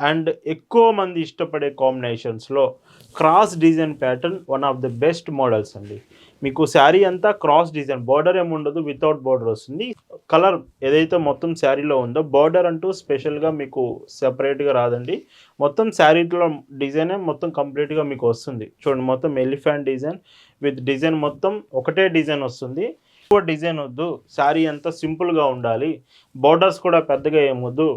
And ఎక్కువ మంది ఇష్టపడే కాంబినేషన్స్లో cross design pattern one of the best models అండి. మీకు శారీ అంతా క్రాస్ డిజైన్ బార్డర్ ఏముండదు వితౌట్ బార్డర్ వస్తుంది. కలర్ ఏదైతే మొత్తం శారీలో ఉందో బార్డర్ అంటూ స్పెషల్గా మీకు సెపరేట్గా రాదండి. మొత్తం శారీలో డిజైనే మొత్తం కంప్లీట్గా మీకు వస్తుంది. చూడండి మొత్తం ఎలిఫెంట్ డిజైన్ విత్ డిజైన్ మొత్తం ఒకటే డిజైన్ వస్తుంది. ఎక్కువ డిజైన్ వద్దు శారీ అంతా సింపుల్గా ఉండాలి. బార్డర్స్ కూడా పెద్దగా ఏమొద్దు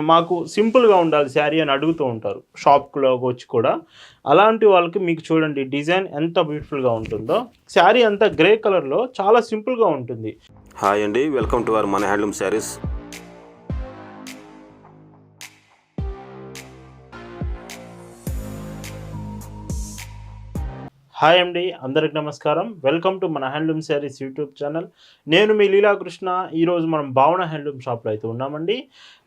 మాకు సింపుల్గా ఉండాలి శారీ అని అడుగుతూ ఉంటారు. షాప్లోకి వచ్చి కూడా. అలాంటి వాళ్ళకి మీకు చూడండి డిజైన్ ఎంత బ్యూటిఫుల్గా ఉంటుందో. శారీ అంతా గ్రే కలర్లో చాలా సింపుల్గా ఉంటుంది. హాయ్ అండి వెల్కమ్ టు అవర్ మన హ్యాండ్లూమ్ శారీస్ హాయ్ అండి అందరికి నమస్కారం. వెల్కమ్ టు మన హ్యాండ్లూమ్ శారీస్ యూట్యూబ్ ఛానల్. నేను మీ లీలాకృష్ణ. ఈరోజు మనం భావన హ్యాండ్లూమ్ షాప్లో అయితే ఉన్నామండి.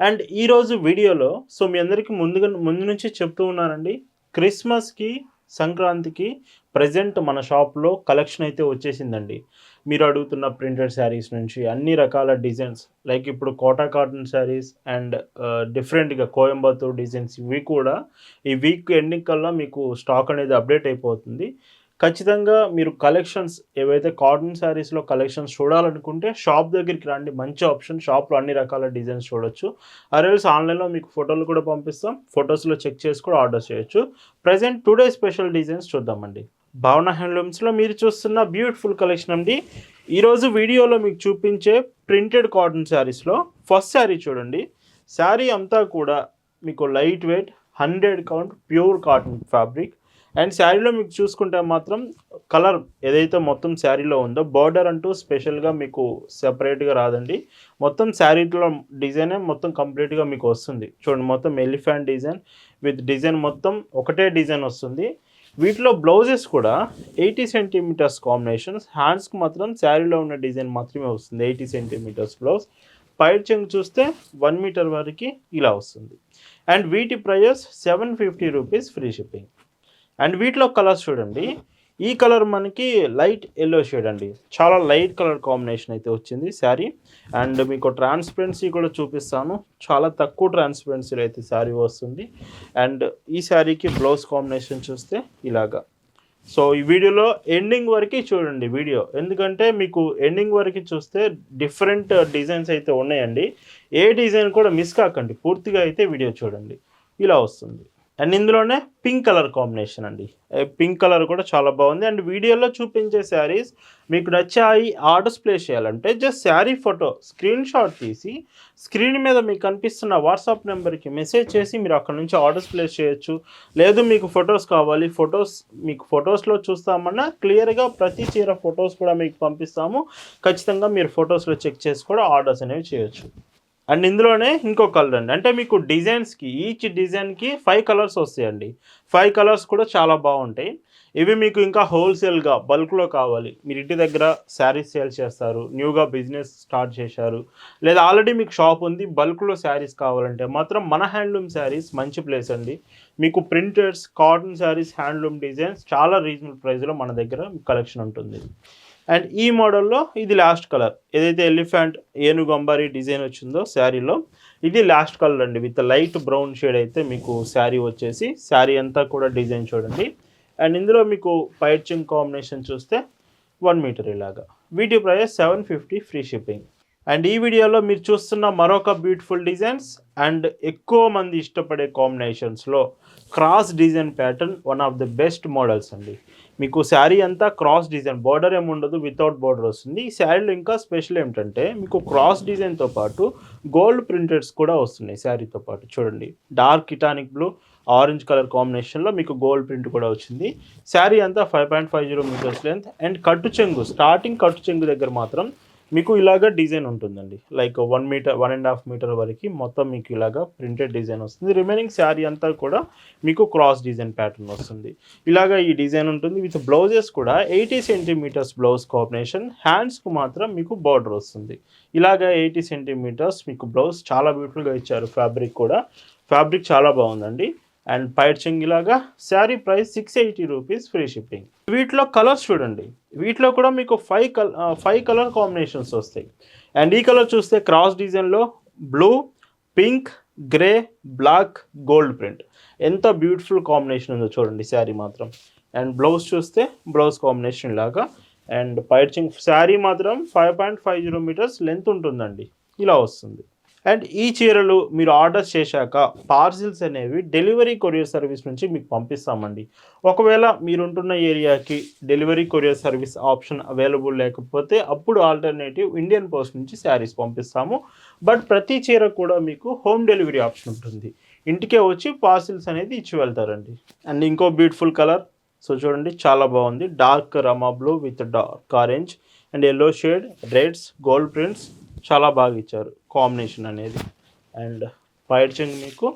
అండ్ ఈరోజు వీడియోలో సో మీ అందరికీ ముందుగా ముందు నుంచి చెప్తూ ఉన్నానండి క్రిస్మస్కి సంక్రాంతికి ప్రజెంట్ మన షాప్లో కలెక్షన్ అయితే వచ్చేసిందండి. మీరు అడుగుతున్న ప్రింటెడ్ శారీస్ నుంచి అన్ని రకాల డిజైన్స్ లైక్ ఇప్పుడు కోటా కాటన్ శారీస్ అండ్ డిఫరెంట్గా కోయంబత్తూర్ డిజైన్స్ ఇవి కూడా ఈ వీక్ ఎండింగ్ కల్లా మీకు స్టాక్ అనేది అప్డేట్ అయిపోతుంది. ఖచ్చితంగా మీరు కలెక్షన్స్ ఏవైతే కాటన్ శారీస్లో కలెక్షన్స్ చూడాలనుకుంటే షాప్ దగ్గరికి రండి. మంచి ఆప్షన్ షాప్లో అన్ని రకాల డిజైన్స్ చూడొచ్చు. అరేల్స్ ఆన్లైన్లో మీకు ఫోటోలు కూడా పంపిస్తాం. ఫొటోస్లో చెక్ చేసి కూడా ఆర్డర్ చేయొచ్చు. ప్రజెంట్ టుడే స్పెషల్ డిజైన్స్ చూద్దామండి. భావన హ్యాండ్లూమ్స్లో మీరు చూస్తున్న బ్యూటిఫుల్ కలెక్షన్ అండి. ఈరోజు వీడియోలో మీకు చూపించే ప్రింటెడ్ కాటన్ శారీస్లో ఫస్ట్ శారీ చూడండి. శారీ అంతా కూడా మీకు light weight hundred count pure cotton fabric and శారీలో మీకు చూసుకుంటే మాత్రం కలర్ ఏదైతే మొత్తం శారీలో ఉందో బార్డర్ అంటూ స్పెషల్గా మీకు సెపరేట్గా రాదండి. మొత్తం శారీలో డిజైనే మొత్తం కంప్లీట్గా మీకు వస్తుంది. చూడండి మొత్తం ఎలిఫెంట్ డిజైన్ విత్ డిజైన్ మొత్తం ఒకటే డిజైన్ వస్తుంది. వీటిలో బ్లౌజెస్ కూడా ఎయిటీ సెంటీమీటర్స్ కాంబినేషన్స్. హ్యాండ్స్కి మాత్రం శారీలో ఉన్న డిజైన్ మాత్రమే వస్తుంది. Eighty centimetres blouse. పైడ్ చెంగ్ చూస్తే వన్ మీటర్ వరకు ఇలా వస్తుంది. అండ్ వీటి prices seven fifty rupees free shipping. And వీటిలో కలర్స్ చూడండి. ఈ కలర్ మనకి లైట్ ఎల్లో షేడ్ అండి. చాలా లైట్ కలర్ కాంబినేషన్ అయితే వచ్చింది శారీ. అండ్ మీకు ట్రాన్స్పరెన్సీ కూడా చూపిస్తాను. చాలా తక్కువ ట్రాన్స్పరెన్సీలో అయితే శారీ వస్తుంది. అండ్ ఈ శారీకి బ్లౌజ్ కాంబినేషన్ చూస్తే ఇలాగా. సో ఈ వీడియోలో ఎండింగ్ వరకు చూడండి వీడియో. ఎందుకంటే మీకు ఎండింగ్ వరకు చూస్తే డిఫరెంట్ డిజైన్స్ అయితే ఉన్నాయండి. ఏ డిజైన్ కూడా మిస్ కాకండి. పూర్తిగా అయితే వీడియో చూడండి. ఇలా వస్తుంది. అండ్ ఇందులోనే పింక్ కలర్ కాంబినేషన్ అండి. పింక్ కలర్ కూడా చాలా బాగుంది. అండ్ వీడియోలో చూపించే శారీస్ మీకు నచ్చాయి ఆర్డర్స్ ప్లేస్ చేయాలంటే just sari photo screen shot తీసి స్క్రీన్ మీద మీకు కనిపిస్తున్న వాట్సాప్ నెంబర్కి మెసేజ్ చేసి మీరు అక్కడ నుంచి ఆర్డర్స్ ప్లేస్ చేయొచ్చు. లేదు మీకు ఫొటోస్ కావాలి ఫొటోస్ మీకు ఫొటోస్లో చూస్తామన్నా క్లియర్గా ప్రతి చీర ఫొటోస్ కూడా మీకు పంపిస్తాము. ఖచ్చితంగా మీరు ఫొటోస్లో చెక్ చేసి కూడా ఆర్డర్స్ అనేవి చేయొచ్చు. అండ్ ఇందులోనే ఇంకో కలర్ అండి. అంటే మీకు డిజైన్స్కి ఈచ్ డిజైన్కి ఫైవ్ కలర్స్ వస్తాయండి. ఫైవ్ కలర్స్ కూడా చాలా బాగుంటాయి. ఇవి మీకు ఇంకా హోల్సేల్గా బల్క్లో కావాలి. మీరు ఇంటి దగ్గర శారీస్ సేల్ చేస్తారు న్యూగా బిజినెస్ స్టార్ట్ చేశారు. లేదా ఆల్రెడీ మీకు షాప్ ఉంది బల్క్లో శారీస్ కావాలంటే మాత్రం మన హ్యాండ్లూమ్ శారీస్ మంచి ప్లేస్ అండి. మీకు printers cotton saris handloom designs చాలా రీజనబుల్ ప్రైస్లో మన దగ్గర కలెక్షన్ ఉంటుంది. అండ్ ఈ మోడల్లో ఇది లాస్ట్ కలర్ ఏదైతే ఎలిఫెంట్ ఏనుగంబారి డిజైన్ వచ్చిందో శారీలో ఇది లాస్ట్ కలర్ అండి. విత్ లైట్ బ్రౌన్ షేడ్ అయితే మీకు శారీ వచ్చేసి శారీ అంతా కూడా డిజైన్ చూడండి. అండ్ ఇందులో మీకు పైచింగ్ కాంబినేషన్ చూస్తే వన్ మీటర్ ఇలాగా. వీటి price seven fifty free shipping and ఈ వీడియోలో మీరు చూస్తున్న మరొక బ్యూటిఫుల్ డిజైన్స్ అండ్ ఎక్కువ మంది ఇష్టపడే కాంబినేషన్స్లో cross design pattern one of the best models అండి. మీకు శారీ అంతా క్రాస్ డిజైన్ బార్డర్ ఏమి ఉండదు వితౌట్ బార్డర్ వస్తుంది. ఈ శారీలో ఇంకా స్పెషల్ ఏమిటంటే మీకు క్రాస్ డిజైన్తో పాటు గోల్డ్ ప్రింటెడ్స్ కూడా వస్తున్నాయి శారీతో పాటు. చూడండి. డార్క్ ఇటానిక్ బ్లూ ఆరెంజ్ కలర్ కాంబినేషన్లో మీకు గోల్డ్ ప్రింట్ కూడా వచ్చింది. శారీ అంతా five point five zero metres length and కట్టు చెంగు స్టార్టింగ్ కట్టు చెంగు దగ్గర మాత్రం మీకు ఇలాగ డిజైన్ ఉంటుందండి. Like one metre one and half metre వరకు మొత్తం మీకు ఇలాగ ప్రింటెడ్ డిజైన్ వస్తుంది. రిమైనింగ్ శారీ అంతా కూడా మీకు క్రాస్ డిజైన్ ప్యాటర్న్ వస్తుంది. ఇలాగ ఈ డిజైన్ ఉంటుంది. విత్ బ్లౌజెస్ కూడా ఎయిటీ సెంటీమీటర్స్ బ్లౌజ్ కాంబినేషన్. హ్యాండ్స్కు మాత్రం మీకు బార్డర్ వస్తుంది. ఇలాగ ఎయిటీ సెంటీమీటర్స్ మీకు బ్లౌజ్ చాలా బ్యూటిఫుల్గా ఇచ్చారు. ఫ్యాబ్రిక్ కూడా. ఫ్యాబ్రిక్ చాలా బాగుందండి. అండ్ పైట్ చెంగిలాగా sari price six eighty rupees free shipping. వీటిలో కలర్స్ చూడండి. వీటిలో కూడా మీకు ఫైవ్ కల్ ఫైవ్ కలర్ కాంబినేషన్స్ వస్తాయి. అండ్ ఈ కలర్ చూస్తే క్రాస్ డిజైన్లో blue pink grey black gold print. ఎంత బ్యూటిఫుల్ కాంబినేషన్ ఉందో చూడండి శారీ మాత్రం. అండ్ బ్లౌజ్ చూస్తే బ్లౌజ్ కాంబినేషన్ లాగా. అండ్ పైచింగ్ శారీ మాత్రం five point five zero metres length ఉంటుందండి. ఇలా వస్తుంది. అండ్ ఈ చీరలు మీరు ఆర్డర్ చేశాక పార్సిల్స్ అనేవి డెలివరీ కొరియర్ సర్వీస్ నుంచి మీకు పంపిస్తామండి. ఒకవేళ మీరుంటున్న ఏరియాకి delivery courier service option available లేకపోతే అప్పుడు ఆల్టర్నేటివ్ ఇండియన్ పోస్ట్ నుంచి శారీస్ పంపిస్తాము. బట్ ప్రతి చీర కూడా మీకు హోమ్ డెలివరీ ఆప్షన్ ఉంటుంది. ఇంటికే వచ్చి పార్సిల్స్ అనేది ఇచ్చి వెళ్తారండి. అండ్ ఇంకో బ్యూటిఫుల్ కలర్ సో చూడండి చాలా బాగుంది. Dark Rama blue with dark orange and yellow shade reds gold prints చాలా బాగా ఇచ్చారు కాంబినేషన్ అనేది. అండ్ పైడ్చింగ్ మీకు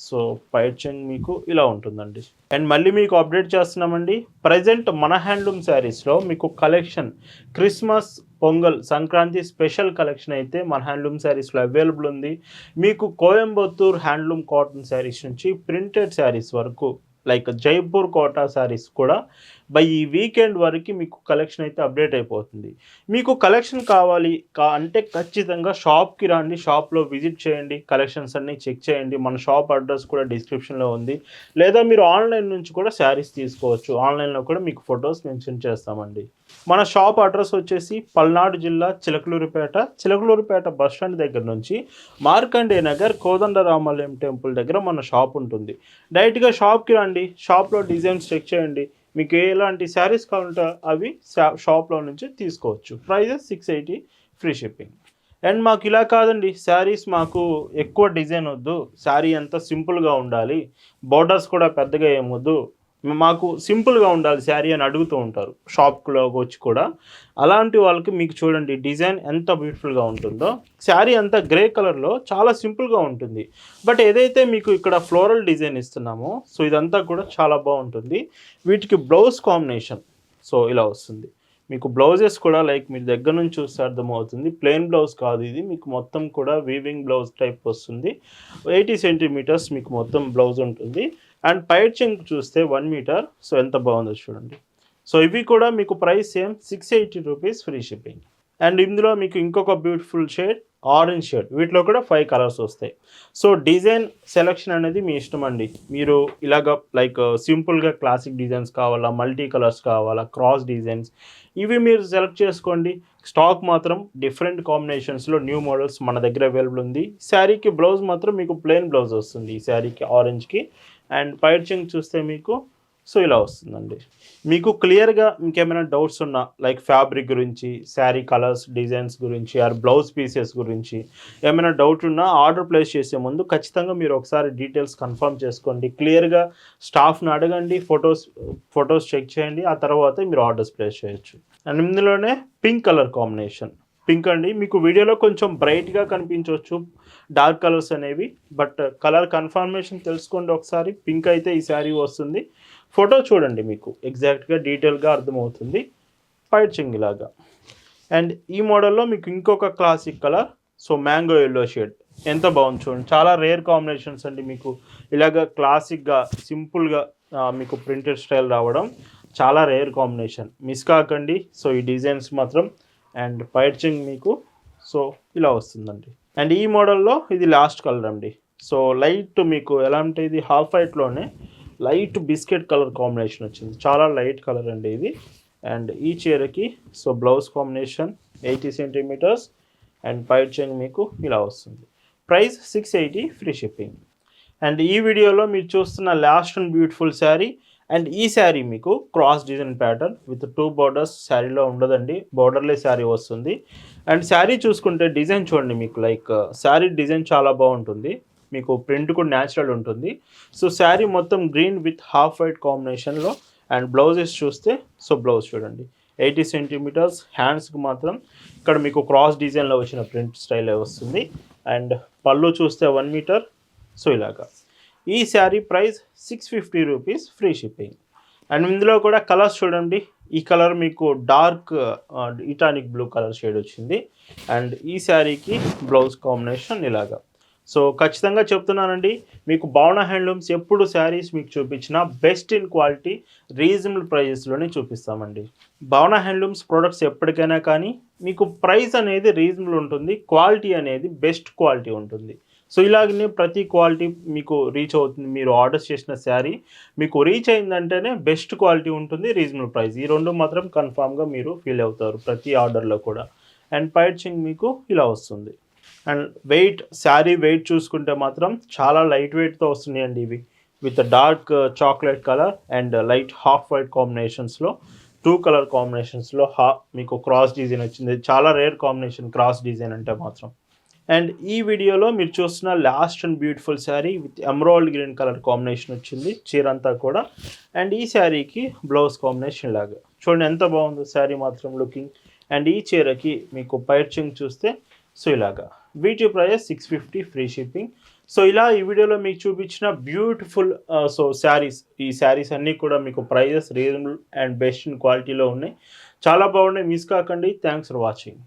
సో పైడ్చింగ్ మీకు ఇలా ఉంటుందండి. అండ్ మళ్ళీ మీకు అప్డేట్ చేస్తున్నామండి. ప్రజెంట్ మన హ్యాండ్లూమ్ శారీస్లో మీకు collection Christmas Pongal Sankranti special collection అయితే మన హ్యాండ్లూమ్ శారీస్లో అవైలబుల్ ఉంది. మీకు కోయంబత్తూర్ హ్యాండ్లూమ్ కాటన్ శారీస్ నుంచి ప్రింటెడ్ శారీస్ వరకు లైక్ జైపూర్ కోటా శారీస్ కూడా బై ఈ వీకెండ్ వరకు మీకు కలెక్షన్ అయితే అప్డేట్ అయిపోతుంది. మీకు కలెక్షన్ కావాలి కా అంటే ఖచ్చితంగా షాప్కి రండి షాప్లో విజిట్ చేయండి కలెక్షన్స్ అన్నీ చెక్ చేయండి. మన షాప్ అడ్రస్ కూడా డిస్క్రిప్షన్లో ఉంది. లేదా మీరు ఆన్లైన్ నుంచి కూడా శారీస్ తీసుకోవచ్చు. ఆన్లైన్లో కూడా మీకు ఫొటోస్ మెన్షన్ చేస్తామండి. మన షాప్ అడ్రస్ వచ్చేసి పల్నాడు జిల్లా చిలకలూరుపేట చిలకలూరుపేట బస్ స్టాండ్ దగ్గర నుంచి మార్కండే నగర్ కోదండరామాలయం టెంపుల్ దగ్గర మన షాప్ ఉంటుంది. డైరెక్ట్గా షాప్కి రండి షాప్లో డిజైన్స్ చెక్ చేయండి. మీకు ఎలాంటి శారీస్ కావాలంటే అవి షాప్లో నుంచి తీసుకోవచ్చు. Prices six eighty free shipping. And మాకు ఇలా కాదండి శారీస్ మాకు ఎక్కువ డిజైన్ వద్దు. శారీ అంతా సింపుల్గా ఉండాలి. బోర్డర్స్ కూడా పెద్దగా ఏమొద్దు మాకు సింపుల్గా ఉండాలి శారీ అని అడుగుతూ ఉంటారు. షాప్లోకి వచ్చి కూడా. అలాంటి వాళ్ళకి మీకు చూడండి డిజైన్ ఎంత బ్యూటిఫుల్గా ఉంటుందో. శారీ అంతా గ్రే కలర్లో చాలా సింపుల్గా ఉంటుంది. బట్ ఏదైతే మీకు ఇక్కడ ఫ్లోరల్ డిజైన్ ఇస్తున్నామో సో ఇదంతా కూడా చాలా బాగుంటుంది. వీటికి బ్లౌజ్ కాంబినేషన్. సో ఇలా వస్తుంది. మీకు బ్లౌజెస్ కూడా లైక్ మీరు దగ్గర నుంచి చూస్తే అర్థమవుతుంది. ప్లెయిన్ బ్లౌజ్ కాదు ఇది. మీకు మొత్తం కూడా వీవింగ్ బ్లౌజ్ టైప్ వస్తుంది. ఎయిటీ సెంటీమీటర్స్ మీకు మొత్తం బ్లౌజ్ ఉంటుంది. అండ్ పైట్ చెంక్ చూస్తే వన్ మీటర్ సో ఎంత బాగుందో చూడండి. సో ఇవి కూడా మీకు price same six eighty rupees free shipping and ఇందులో మీకు ఇంకొక బ్యూటిఫుల్ షేడ్ ఆరెంజ్ షేడ్ వీటిలో కూడా ఫైవ్ కలర్స్ వస్తాయి. సో డిజైన్ సెలెక్షన్ అనేది మీ ఇష్టం అండి. మీరు ఇలాగ లైక్ సింపుల్గా క్లాసిక్ డిజైన్స్ కావాలా మల్టీ కలర్స్ కావాలా క్రాస్ డిజైన్స్ ఇవి మీరు సెలెక్ట్ చేసుకోండి. స్టాక్ మాత్రం డిఫరెంట్ కాంబినేషన్స్లో న్యూ మోడల్స్ మన దగ్గర అవైలబుల్ ఉంది. శారీకి బ్లౌజ్ మాత్రం మీకు ప్లెయిన్ బ్లౌజ్ వస్తుంది. ఈ శారీకి ఆరెంజ్కి అండ్ పైర్చింగ్ చూస్తే మీకు సో ఇలా వస్తుందండి. మీకు క్లియర్గా ఇంకేమైనా డౌట్స్ ఉన్నా లైక్ ఫ్యాబ్రిక్ గురించి శారీ కలర్స్ డిజైన్స్ గురించి ఆర్ బ్లౌజ్ పీసెస్ గురించి ఏమైనా డౌట్ ఉన్నా ఆర్డర్ ప్లేస్ చేసే ముందు ఖచ్చితంగా మీరు ఒకసారి డీటెయిల్స్ కన్ఫర్మ్ చేసుకోండి. క్లియర్గా స్టాఫ్ని అడగండి ఫొటోస్ ఫొటోస్ చెక్ చేయండి ఆ తర్వాత మీరు ఆర్డర్స్ ప్లేస్ చేయొచ్చు. అండ్ ఇందులోనే పింక్ కలర్ కాంబినేషన్. పింక్ అండి. మీకు వీడియోలో కొంచెం బ్రైట్గా కనిపించవచ్చు. డార్క్ కలర్స్ అనేవి. బట్ కలర్ కన్ఫర్మేషన్ తెలుసుకోండి ఒకసారి. పింక్ అయితే ఈ శారీ వస్తుంది. ఫోటో చూడండి మీకు. ఎగ్జాక్ట్గా డీటెయిల్గా అర్థమవుతుంది. పైట్ చింగిలాగా అండ్ ఈ మోడల్లో మీకు ఇంకొక classic colour so mango yellow shade ఎంత బాగుంది చూడండి. చాలా రేర్ కాంబినేషన్స్ అండి మీకు. ఇలాగ క్లాసిక్గా సింపుల్గా మీకు ప్రింటెడ్ స్టైల్ రావడం చాలా రేర్ కాంబినేషన్ మిస్ కాకండి. సో ఈ డిజైన్స్ మాత్రం అండ్ పైడ్చింగ్ మీకు సో ఇలా వస్తుందండి. అండ్ ఈ మోడల్లో ఇది లాస్ట్ కలర్ అండి. సో లైట్ మీకు ఎలా అంటే ఇది హాఫ్ వైట్లోనే లైట్ బిస్కెట్ కలర్ కాంబినేషన్ వచ్చింది. చాలా లైట్ కలర్ అండి ఇది. అండ్ ఈ చీరకి so blouse combination eighty centimetres and పైట్ chain మీకు ఇలా వస్తుంది. Price six eighty free shipping. And ఈ వీడియోలో మీరు చూస్తున్న last and beautiful sari and ఈ శారీ మీకు cross design pattern with two borders శారీలో ఉండదండి. బార్డర్లే శారీ వస్తుంది. అండ్ శారీ చూసుకుంటే డిజైన్ చూడండి మీకు లైక్ శారీ డిజైన్ చాలా బాగుంటుంది. మీకు ప్రింట్ కూడా న్యాచురల్ ఉంటుంది. సో శారీ మొత్తం గ్రీన్ విత్ హాఫ్ వైట్ కాంబినేషన్లో అండ్ బ్లౌజెస్ చూస్తే సో బ్లౌజ్ చూడండి. ఎయిటీ సెంటీమీటర్స్ హ్యాండ్స్కి మాత్రం ఇక్కడ మీకు క్రాస్ డిజైన్లో వచ్చిన ప్రింట్ స్టైల్ వస్తుంది. అండ్ పళ్ళు చూస్తే వన్ మీటర్ సో ఇలాగా. ఈ sari price six fifty rupees free shipping. And ఇందులో కూడా కలర్స్ చూడండి. ఈ కలర్ మీకు డార్క్ ఇటానిక్ బ్లూ కలర్ షేడ్ వచ్చింది. అండ్ ఈ శారీకి బ్లౌజ్ కాంబినేషన్ ఇలాగా. సో ఖచ్చితంగా చెప్తున్నానండి మీకు భావన హ్యాండ్లూమ్స్ ఎప్పుడు శారీస్ మీకు చూపించినా బెస్ట్ ఇన్ క్వాలిటీ రీజనబుల్ ప్రైజెస్లోనే చూపిస్తామండి. భావన హ్యాండ్లూమ్స్ ప్రొడక్ట్స్ ఎప్పటికైనా కానీ మీకు ప్రైస్ అనేది రీజనబుల్ ఉంటుంది క్వాలిటీ అనేది బెస్ట్ క్వాలిటీ ఉంటుంది. సో ఇలాగనే ప్రతి క్వాలిటీ మీకు రీచ్ అవుతుంది. మీరు ఆర్డర్ చేసిన శారీ మీకు రీచ్ అయిందంటేనే బెస్ట్ క్వాలిటీ ఉంటుంది రీజనబుల్ ప్రైస్. ఈ రెండు మాత్రం కన్ఫామ్గా మీరు ఫీల్ అవుతారు ప్రతి ఆర్డర్లో కూడా. అండ్ పైచింగ్ మీకు ఇలా వస్తుంది. అండ్ వెయిట్ శారీ వెయిట్ చూసుకుంటే మాత్రం చాలా లైట్ వెయిట్తో వస్తున్నాయండి ఇవి. With dark uh, chocolate colour and light half white కాంబినేషన్స్లో two colour కాంబినేషన్స్లో హా మీకు క్రాస్ డిజైన్ వచ్చింది. చాలా రేర్ కాంబినేషన్ క్రాస్ డిజైన్ అంటే మాత్రం. అండ్ ఈ వీడియోలో మీరు చూస్తున్న last and beautiful sari with emerald green colour combination వచ్చింది చీర అంతా కూడా. అండ్ ఈ శారీకి బ్లౌజ్ కాంబినేషన్ లాగా. చూడండి ఎంత బాగుందో శారీ మాత్రం లుకింగ్ అండ్ ఈ చీరకి మీకు పైర్చింగ్ చూస్తే సో ఇలాగా. వీటి price six fifty free shipping so ఇలా ఈ వీడియోలో మీకు చూపించిన బ్యూటిఫుల్ సో శారీస్ ఈ శారీస్ అన్నీ కూడా మీకు ప్రైజెస్ రీజనబుల్ అండ్ బెస్ట్ క్వాలిటీలో ఉన్నాయి. చాలా బాగున్నాయి. మిస్ కాకండి. Thanks for watching